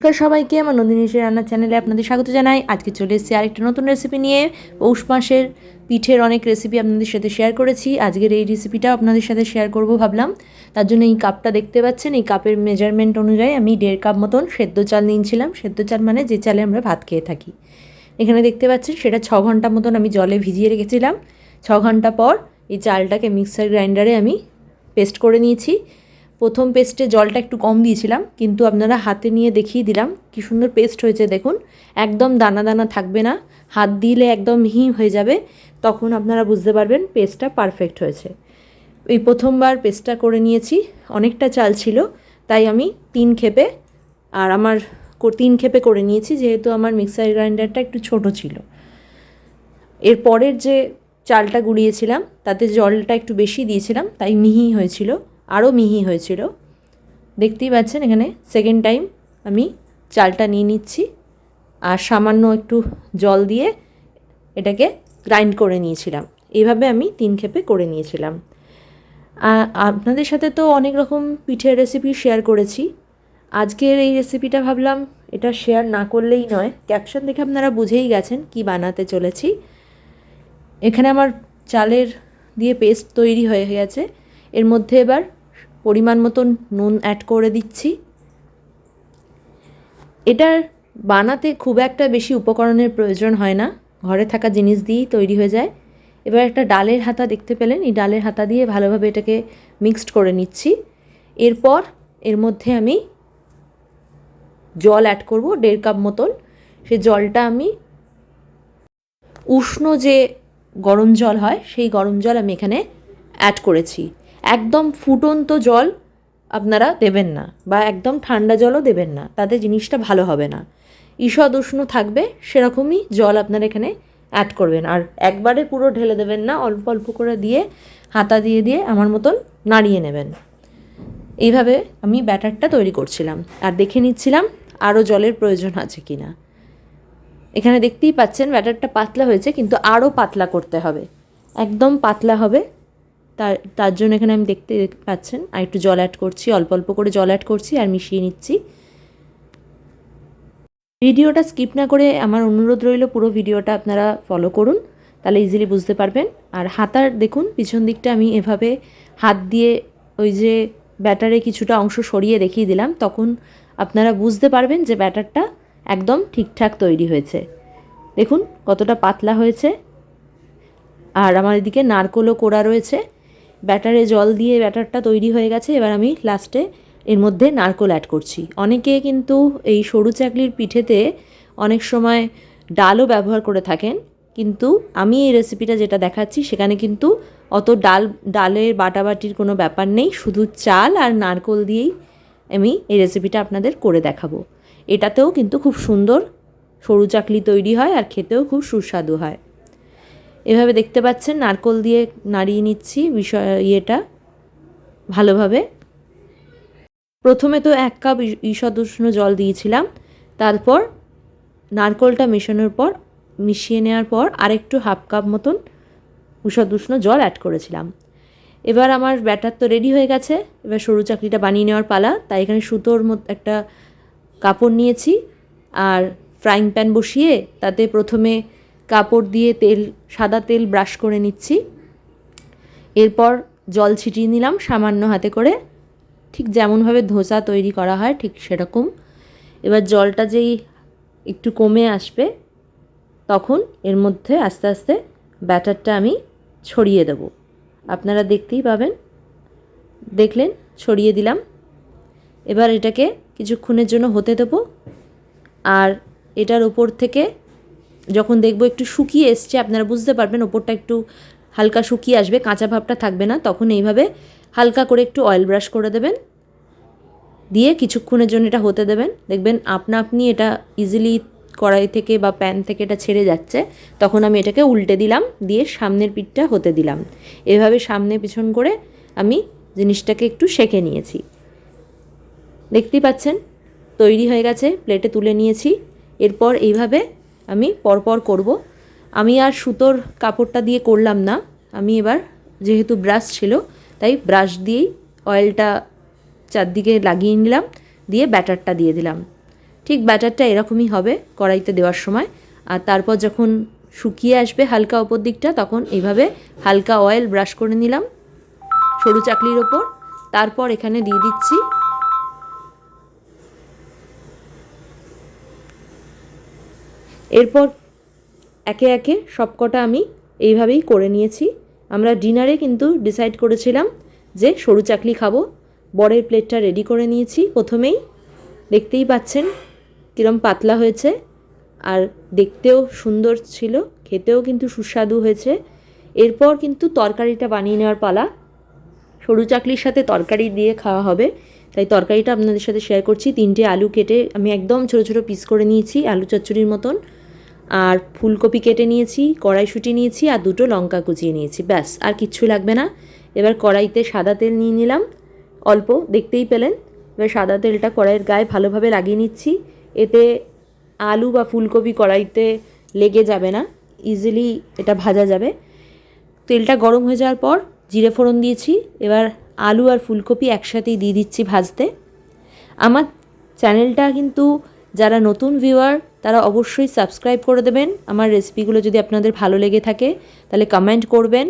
নমস্কার সবাইকে, আমার নন্দিনী রান্নার চ্যানেলে আপনাদের স্বাগত জানাই। আজকে চলে এসেছি আরেকটা নতুন রেসিপি নিয়ে। পৌষ মাসের পিঠের অনেক রেসিপি আপনাদের সাথে শেয়ার করেছি। আজকের এই রেসিপিটাও আপনাদের সাথে শেয়ার করব ভাবলাম। তার জন্য এই কাপটা দেখতে পাচ্ছেন, এই কাপের মেজারমেন্ট অনুযায়ী আমি দেড় কাপ মতন সেদ্ধ চাল নিয়েছিলাম। সেদ্ধ চাল মানে যে চালে আমরা ভাত খেয়ে থাকি। এখানে দেখতে পাচ্ছেন, সেটা ছ ঘণ্টা মতন আমি জলে ভিজিয়ে রেখেছিলাম। ছ ঘণ্টা পর এই চালটাকে মিক্সার গ্রাইন্ডারে আমি পেস্ট করে নিয়েছি। প্রথম পেস্টে জলটা একটু কম দিয়েছিলাম, কিন্তু আপনারা হাতে নিয়ে দেখিয়ে দিলাম, কি সুন্দর পেস্ট হয়েছে দেখুন। একদম দানা দানা থাকবে না, হাত দিলে একদম মিহি হয়ে যাবে, তখন আপনারা বুঝতে পারবেন পেস্টটা পারফেক্ট হয়েছে। এই প্রথমবার পেস্টটা করে নিয়েছি, অনেকটা চাল ছিল, তাই আমি তিন খেপে, আর আমার তিন খেপে করে নিয়েছি, যেহেতু আমার মিক্সার গ্রাইন্ডারটা একটু ছোট ছিল। এর পরের যে চালটা গুঁড়িয়েছিলাম তাতে জলটা একটু বেশি দিয়েছিলাম, তাই মিহি হয়েছিল। আরও মিহি হয়েছিল। দেখতেই পাচ্ছেন এখানে সেকেন্ড টাইম আমি চালটা নিয়ে নিচ্ছি। আর সামান্য একটু জল দিয়ে এটাকে গ্রাইন্ড করে নিয়েছিলাম। এইভাবে আমি তিন খেপে করে নিয়েছিলাম। আপনাদের সাথে তো অনেক রকম পিঠের রেসিপি শেয়ার করেছি। আজকের এই রেসিপিটা ভাবলাম এটা শেয়ার না করলেই নয়। ক্যাপশন দেখে আপনারা বুঝেই গেছেন কি বানাতে চলেছি। এখানে আমার চালের দিয়ে পেস্ট তৈরি হয়ে গেছে। এর মধ্যে এবার পরিমাণ মতন নুন অ্যাড করে দিচ্ছি। এটার বানাতে খুব একটা বেশি উপকরণের প্রয়োজন হয় না। ঘরে থাকা জিনিস দিয়েই তৈরি হয়ে যায়। এবার একটা ডালের হাতা দেখতে পেলেন। এই ডালের হাতা দিয়ে ভালোভাবে এটাকে মিক্সড করে নিচ্ছি। এরপর এর মধ্যে আমি জল অ্যাড করব, দেড় কাপ মতন। সে জলটা আমি উষ্ণ যে গরম জল হয়, সেই গরম জল আমি এখানে অ্যাড করেছি। একদম ফুটন্ত জল আপনারা দেবেন না বা একদম ঠান্ডা জলও দেবেন না, তাতে জিনিসটা ভালো হবে না। ঈষদ উষ্ণ থাকবে, সেরকমই জল আপনারা এখানে অ্যাড করবেন। আর একবারে পুরো ঢেলে দেবেন না, অল্প অল্প করে দিয়ে, হাতা দিয়ে দিয়ে আমার মতন নাড়িয়ে নেবেন। এইভাবে আমি ব্যাটারটা তৈরি করছিলাম। আর দেখে নিচ্ছিলাম আরও জলের প্রয়োজন আছে কি না এখানে দেখতেই পাচ্ছেন ব্যাটারটা পাতলা হয়েছে, কিন্তু আরও পাতলা করতে হবে। একদম পাতলা হবে তার তার জন্য এখানে আমি দেখতে পাচ্ছেন, আর একটু জল অ্যাড করছি, অল্প অল্প করে জল অ্যাড করছি আর মিশিয়ে নিচ্ছি। ভিডিওটা স্কিপ না করে আমার অনুরোধ রইল, পুরো ভিডিওটা আপনারা ফলো করুন, তাহলে ইজিলি বুঝতে পারবেন। আর হাতার দেখুন, পিছন দিকটা আমি এভাবে হাত দিয়ে ওই যে ব্যাটারে কিছুটা অংশ সরিয়ে দেখিয়ে দিলাম, তখন আপনারা বুঝতে পারবেন যে ব্যাটারটা একদম ঠিকঠাক তৈরি হয়েছে। দেখুন কতটা পাতলা হয়েছে। আর আমার এদিকে নারকোলও কোড়া রয়েছে। ব্যাটারে জল দিয়ে ব্যাটারটা তৈরি হয়ে গেছে। এবার আমি লাস্টে এর মধ্যে নারকোল অ্যাড করছি। অনেকে কিন্তু এই সরু চাকলির পিঠেতে অনেক সময় ডালও ব্যবহার করে থাকেন। কিন্তু আমি এই রেসিপিটা যেটা দেখাচ্ছি, সেখানে কিন্তু অত ডাল ডালের বাটাবাটির কোনো ব্যাপার নেই। শুধু চাল আর নারকোল দিয়েই আমি এই রেসিপিটা আপনাদের করে দেখাবো। এটাতেও কিন্তু খুব সুন্দর সরু চাকলি তৈরি হয় আর খেতেও খুব সুস্বাদু হয়। এভাবে দেখতে পাচ্ছেন, নারকোল দিয়ে নাড়িয়ে নিচ্ছি বিষয়, ইয়েটা ভালোভাবে। প্রথমে তো এক কাপ ঈ- ঈষৎ উষ্ণ জল দিয়েছিলাম, তারপর নারকোলটা মেশানোর পর, মিশিয়ে নেওয়ার পর আরেকটু হাফ কাপ মতন উষদ উষ্ণ জল অ্যাড করেছিলাম। এবার আমার ব্যাটার তো রেডি হয়ে গেছে, এবার সরু চাকরিটা বানিয়ে নেওয়ার পালা, তাই এখানে সুতোর মতো, একটা কাপড় নিয়েছি, আর ফ্রাইং প্যান বসিয়ে তাতে প্রথমে কাপড় দিয়ে তেল, সাদা তেল ব্রাশ করে নিচ্ছি। এরপর জল ছিটিয়ে নিলাম, সামান্য হাতে করে। ঠিক যেমনভাবে ধোসা তৈরি করা হয়, ঠিক সেরকম। এবার জলটা যেই একটু কমে আসবে, তখন এর মধ্যে আস্তে আস্তে ব্যাটারটা আমি ছড়িয়ে দেব। আপনারা দেখতেই পাবেন। দেখলেন, ছড়িয়ে দিলাম। এবার এটাকে কিছুক্ষণের জন্য হতে দেবো। আর এটার ওপর থেকে যখন দেখব একটু শুকিয়ে এসছে, আপনারা বুঝতে পারবেন ওপরটা একটু হালকা শুকিয়ে আসবে, কাঁচা ভাবটা থাকবে না। তখন এইভাবে হালকা করে একটু অয়েল ব্রাশ করে দেবেন। দিয়ে কিছুক্ষণের জন্য এটা হতে দেবেন। দেখবেন আপনা আপনি এটা ইজিলি কড়াই থেকে বা প্যান থেকে এটা ছেড়ে যাচ্ছে। তখন আমি এটাকে উল্টে দিলাম, দিয়ে সামনের পিঠটা হতে দিলাম। এভাবে সামনে পিছন করে আমি জিনিসটাকে একটু সেঁকে নিয়েছি। দেখতেই পাচ্ছেন? তৈরি হয়ে গেছে প্লেটে তুলে নিয়েছি। এরপর এইভাবে আমি পরপর করব। আমি আর সুতোর কাপড়টা দিয়ে করলাম না। আমি এবার যেহেতু ব্রাশ ছিল, তাই ব্রাশ দিয়েই অয়েলটা চারদিকে লাগিয়ে নিলাম, দিয়ে ব্যাটারটা দিয়ে দিলাম। ঠিক ব্যাটারটা এরকমই হবে কড়াইতে দেওয়ার সময়। আর তারপর যখন শুকিয়ে আসবে হালকা ওপর দিকটা, তখন এইভাবে হালকা অয়েল ব্রাশ করে নিলাম সরু চাকলির ওপর। তারপর এখানে দিয়ে দিচ্ছি এরপর একে একে সবকটা আমি এইভাবেই করে নিয়েছি। আমরা ডিনারে কিন্তু ডিসাইড করেছিলাম যে সরু চাকলি খাব বড়ের প্লেটটা রেডি করে নিয়েছি প্রথমেই। দেখতেই পাচ্ছেন কীরম পাতলা হয়েছে আর দেখতেও সুন্দর ছিল, খেতেও কিন্তু সুস্বাদু হয়েছে। এরপর কিন্তু তরকারিটা বানিয়ে নেওয়ার পালা। সরু চাকলির সাথে তরকারি দিয়ে খাওয়া হবে, তাই তরকারিটা আপনাদের সাথে শেয়ার করছি। তিনটে আলু কেটে আমি একদম ছোটো ছোটো পিস করে নিয়েছি, আলু চচ্চড়ির মতন। আর ফুলকপি কেটে নিয়েছি, কড়াইশুঁটি নিয়েছি আর দুটো লঙ্কা কুচিয়ে নিয়েছি, ব্যাস, আর কিচ্ছু লাগবে না। এবার কড়াইতে সাদা তেল নিয়ে নিলাম। অল্প, দেখতেই পেলেন। এবার সাদা তেলটা কড়াইয়ের গায়ে ভালোভাবে লাগিয়ে নিচ্ছি। এতে আলু বা ফুলকপি কড়াইতে লেগে যাবে না ইজিলি এটা ভাজা যাবে। তেলটা গরম হয়ে যাওয়ার পর জিরে ফোড়ন দিয়েছি। এবার আলু আর ফুলকপি একসাথেই দিয়ে দিচ্ছি ভাজতে। আমার চ্যানেলটা কিন্তু যারা নতুন ভিউয়ার তারা অবশ্যই সাবস্ক্রাইব করে দেবেন। আমার রেসিপিগুলো যদি আপনাদের ভালো লেগে থাকে, তাহলে কমেন্ট করবেন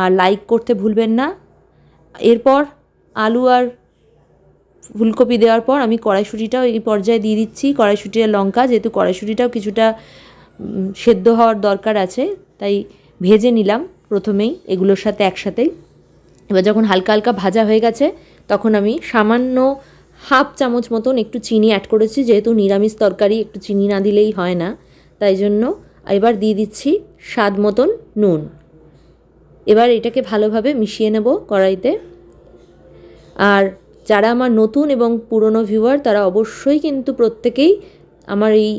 আর লাইক করতে ভুলবেন না। এরপর আলু আর ফুলকপি দেওয়ার পর আমি কড়াইশুঁটিটাও এই পর্যায়ে দিয়ে দিচ্ছি। কড়াইশুঁটি আর লঙ্কা, যেহেতু কড়াইশুঁটিটাও কিছুটা সেদ্ধ হওয়ার দরকার আছে, তাই ভেজে নিলাম প্রথমেই এগুলোর সাথে একসাথেই এবার যখন হালকা হালকা ভাজা হয়ে গেছে, তখন আমি সামান্য হাফ চামচ মতন একটু চিনি অ্যাড করেছি, যেহেতু নিরামিষ তরকারি একটু চিনি না দিলেই হয় না। তাই জন্য এবার দিয়ে দিচ্ছি স্বাদ মতন নুন। এবার এটাকে ভালোভাবে মিশিয়ে নেব কড়াইতে। আর যারা আমার নতুন এবং পুরনো ভিউয়ার তারা অবশ্যই কিন্তু প্রত্যেকেই আমার এই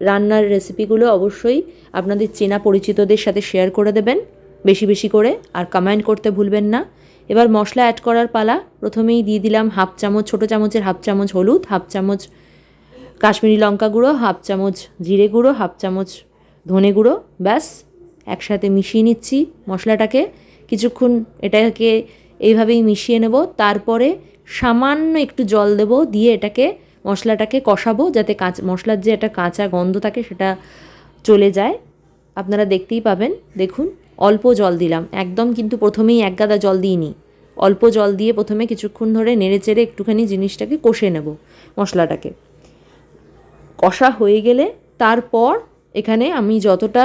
রান্নার রেসিপিগুলো অবশ্যই আপনাদের চেনা পরিচিতদের সাথে শেয়ার করে দেবেন। বেশি বেশি করে আর কমেন্ট করতে ভুলবেন না। এবার মশলা অ্যাড করার পালা। প্রথমেই দিয়ে দিলাম হাফ চামচ, ছোটো চামচের হাফ চামচ হলুদ, হাফ চামচ কাশ্মীরি লঙ্কা গুঁড়ো, হাফ চামচ জিরে গুঁড়ো, হাফ চামচ ধনে গুঁড়ো। ব্যাস, একসাথে মিশিয়ে নিচ্ছি মশলাটাকে। কিছুক্ষণ এটাকে এইভাবেই মিশিয়ে নেব। তারপরে সামান্য একটু জল দেব, দিয়ে এটাকে মশলাটাকে কষাবো যাতে কাঁচা, মশলার যে একটা কাঁচা গন্ধ থাকে সেটা চলে যায়। আপনারা দেখতেই পাবেন। দেখুন অল্প জল দিলাম। একদম কিন্তু প্রথমেই এক গাদা জল দিইনি। অল্প জল দিয়ে প্রথমে কিছুক্ষণ ধরে নেড়ে চেড়ে একটুখানি জিনিসটাকে কষে নেব মশলাটাকে। কষা হয়ে গেলে তারপর এখানে আমি যতটা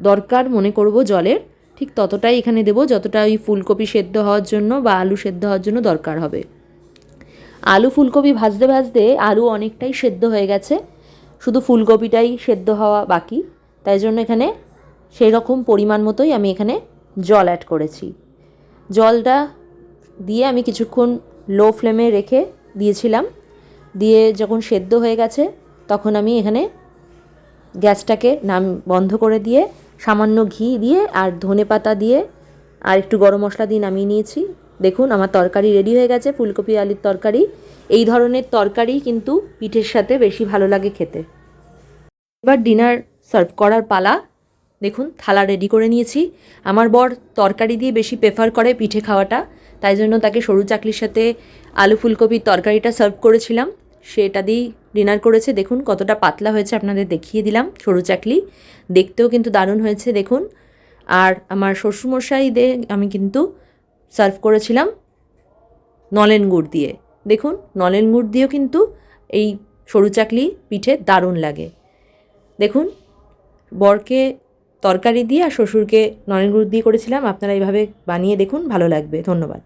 দরকার মনে করব জলের, ঠিক ততটাই এখানে দেবো যতটা ওই ফুলকপি সেদ্ধ হওয়ার জন্য বা আলু সেদ্ধ হওয়ার জন্য দরকার হবে। আলু ফুলকপি ভাজতে ভাজতে আলু অনেকটাই সেদ্ধ হয়ে গেছে। শুধু ফুলকপিটাই সেদ্ধ হওয়া বাকি, তাই জন্য এখানে সেই রকম পরিমাণ মতোই আমি এখানে জল অ্যাড করেছি। জলটা দিয়ে আমি কিছুক্ষণ লো ফ্লেমে রেখে দিয়েছিলাম। দিয়ে যখন সেদ্ধ হয়ে গেছে, তখন আমি এখানে গ্যাসটাকে নাম বন্ধ করে দিয়ে সামান্য ঘি দিয়ে আর ধনে পাতা দিয়ে আর একটু গরম মশলা দিয়ে নামিয়ে নিয়েছি। দেখুন, আমার তরকারি রেডি হয়ে গেছে, ফুলকপি, আলুর তরকারি। এই ধরনের তরকারি কিন্তু পিঠের সাথে বেশি ভালো লাগে খেতে। এবার ডিনার সার্ভ করার পালা। দেখুন, থালা রেডি করে নিয়েছি। আমার বর তরকারি দিয়ে বেশি প্রেফার করে পিঠে খাওয়াটা, তাই জন্য তাকে সরু চাকলির সাথে আলু ফুলকপির তরকারিটা সার্ভ করেছিলাম। সেটা দিয়েই ডিনার করেছে। দেখুন, কতটা পাতলা হয়েছে আপনাদের দেখিয়ে দিলাম সরু চাকলি। দেখতেও কিন্তু দারুণ হয়েছে, দেখুন। আর আমার শ্বশুরমশাই দিয়ে আমি কিন্তু সার্ভ করেছিলাম নলেন গুড় দিয়ে। দেখুন, নলেন গুড় দিয়েও কিন্তু এই সরু চাকলি পিঠে দারুণ লাগে। দেখুন, বরকে তরকারি দিয়ে আর শ্বশুরকে নলেন গুড় দিয়ে করেছিলাম। আপনারা এইভাবে বানিয়ে দেখুন, ভালো লাগবে। ধন্যবাদ।